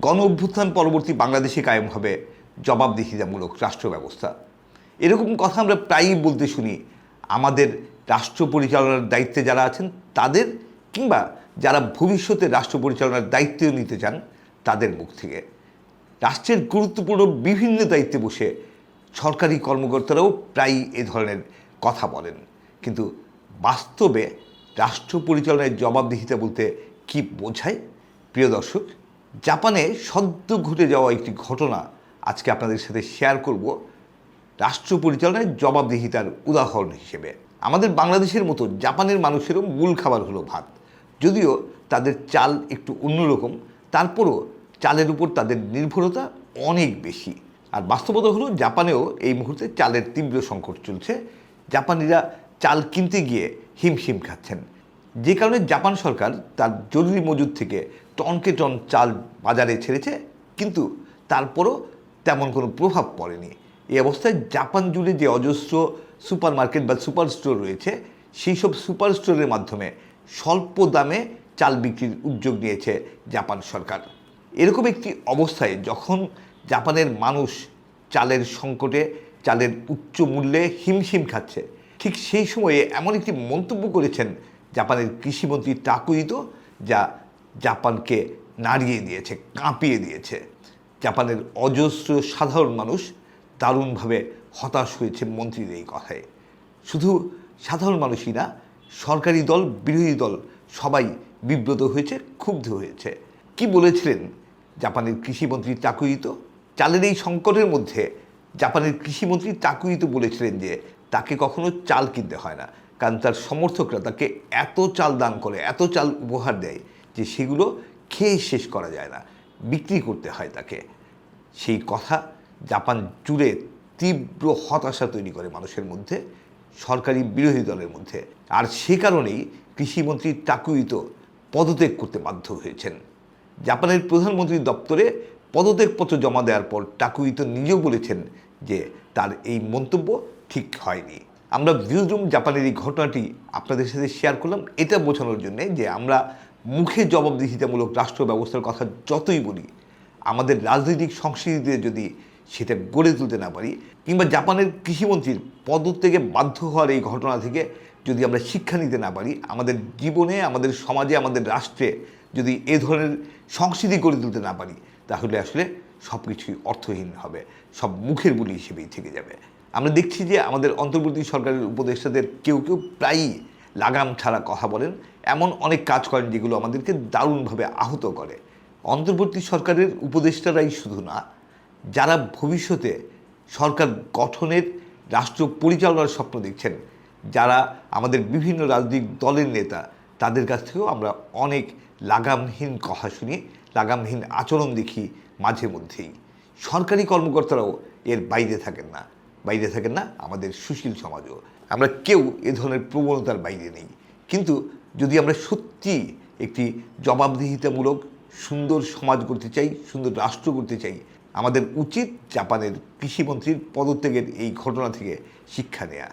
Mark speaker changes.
Speaker 1: গণ অভ্যুত্থান পরবর্তী বাংলাদেশে কায়েম হবে, জবাবদিহিতামূলক রাষ্ট্র ব্যবস্থা। এরকম কথা আমরা প্রায়ই বলতে শুনি, আমাদের রাষ্ট্র পরিচালনার দায়িত্বে যারা আছেন, তাদের কিংবা যারা ভবিষ্যতে রাষ্ট্র পরিচালনার দায়িত্ব নিতে চান, তাদের মুখ থেকে। রাষ্ট্রের গুরুত্বপূর্ণ বিভিন্ন দায়িত্বে বসে সরকারি কর্মকর্তারাও প্রায়ই এ ধরনের কথা বলেন। কিন্তু বাস্তবে রাষ্ট্র পরিচালনায় জবাবদিহিতা বলতে কি বোঝায়? প্রিয় দর্শক জাপানে সদ্য ঘটে যাওয়া একটি ঘটনা আজকে আপনাদের সাথে শেয়ার করব। রাষ্ট্র পরিচালনায় জবাবদিহিতার উদাহরণ হিসেবে। আমাদের বাংলাদেশের মতো জাপানের মানুষেরও মূল খাবার হলো ভাত। যদিও তাদের চাল একটু অন্যরকম, তারপরও চালের উপর তাদের নির্ভরতা অনেক বেশি। আর বাস্তবতা হলো জাপানেও এই মুহূর্তে চালের তীব্র সংকট চলছে। জাপানিরা চাল কিনতে গিয়ে হিমশিম খাচ্ছেন। যে কারণে জাপান সরকার তার জরুরি মজুদ থেকে টনকে টন চাল বাজারে ছেড়েছে, কিন্তু তারপরও তেমন কোনো প্রভাব পড়েনি। এই অবস্থায় জাপান জুড়ে যে অজস্র সুপার মার্কেট বা সুপার স্টোর রয়েছে, সেই সব সুপার স্টোরের মাধ্যমে স্বল্প দামে চাল বিক্রির উদ্যোগ নিয়েছে জাপান সরকার। এরকম একটি অবস্থায় যখন জাপানের মানুষ চালের সংকটে, চালের উচ্চ মূল্যে হিমশিম খাচ্ছে, ঠিক সেই সময়ে এমন একটি মন্তব্য করেছেন জাপানের কৃষিমন্ত্রী টাকুইতো, যা জাপানকে নাড়িয়ে দিয়েছে, কাঁপিয়ে দিয়েছে। জাপানের অজস্র সাধারণ মানুষ দারুণভাবে হতাশ হয়েছে মন্ত্রীর এই কথায়। শুধু সাধারণ মানুষই না, সরকারি দল, বিরোধী দল সবাই বিব্রত হয়েছে, ক্ষুব্ধ হয়েছে। কি বলেছিলেন জাপানের কৃষিমন্ত্রী টাকুইতো চালের এই সংকটের মধ্যে জাপানের কৃষিমন্ত্রী টাকুইতো বলেছিলেন যে, তাকে কখনো চাল কিনতে হয় না, কারণ তার সমর্থকরা তাকে এত চাল দান করে, এত চাল উপহার দেয় যে সেগুলো খেয়ে শেষ করা যায় না, বিক্রি করতে হয় তাকে। সেই কথা জাপান জুড়ে তীব্র হতাশা তৈরি করে মানুষের মধ্যে, সরকারি বিরোধী দলের মধ্যে। আর সে কারণেই কৃষিমন্ত্রী টাকুইতো পদত্যাগ করতে বাধ্য হয়েছেন। জাপানের প্রধানমন্ত্রীর দপ্তরে পদত্যাগপত্র জমা দেওয়ার পর টাকুইতো নিজেও বলেছেন যে তার এই মন্তব্য ঠিক হয়নি। আমরা ভিউজরুম জাপানের এই ঘটনাটি আপনাদের সাথে শেয়ার করলাম। এটা বোঝানোর জন্যে যে আমরা মুখে জবাবদিহিতামূলক রাষ্ট্র ব্যবস্থার কথা যতই বলি, আমাদের রাজনৈতিক সংস্কৃতিতে যদি সেটা গড়ে তুলতে না পারি, কিংবা জাপানের কৃষিমন্ত্রীর পদত্যাগে বাধ্য হওয়ার এই ঘটনা থেকে যদি আমরা শিক্ষা নিতে না পারি, আমাদের জীবনে, আমাদের সমাজে, আমাদের রাষ্ট্রে যদি এ ধরনের সংস্কৃতি গড়ে তুলতে না পারি, তাহলে আসলে সব কিছুই অর্থহীন হবে, সব মুখের বুলি হিসেবেই থেকে যাবে। আমরা দেখছি যে আমাদের অন্তর্বর্তী সরকারের উপদেষ্টাদের কেউ কেউ প্রায়ই লাগাম ছাড়া কথা বলেন, এমন অনেক কাজ করেন যেগুলো আমাদেরকে দারুণভাবে আহত করে। অন্তর্বর্তী সরকারের উপদেষ্টারাই শুধু না, যারা ভবিষ্যতে সরকার গঠনের, রাষ্ট্র পরিচালনার স্বপ্ন দেখছেন, যারা আমাদের বিভিন্ন রাজনৈতিক দলের নেতা, তাদের কাছ থেকেও আমরা অনেক লাগামহীন কথা শুনি, লাগামহীন আচরণ দেখি মাঝে মধ্যেই। সরকারি কর্মকর্তারাও এর বাইরে থাকেন না, বাইরে থাকেন না আমাদের সুশীল সমাজও। আমরা কেউ এ ধরনের প্রবণতার বাইরে নেই। কিন্তু যদি আমরা সত্যি একটি জবাবদিহিতামূলক সুন্দর সমাজ করতে চাই, সুন্দর রাষ্ট্র করতে চাই, আমাদের উচিত জাপানের কৃষিমন্ত্রীর পদত্যাগের এই ঘটনা থেকে শিক্ষা নেওয়া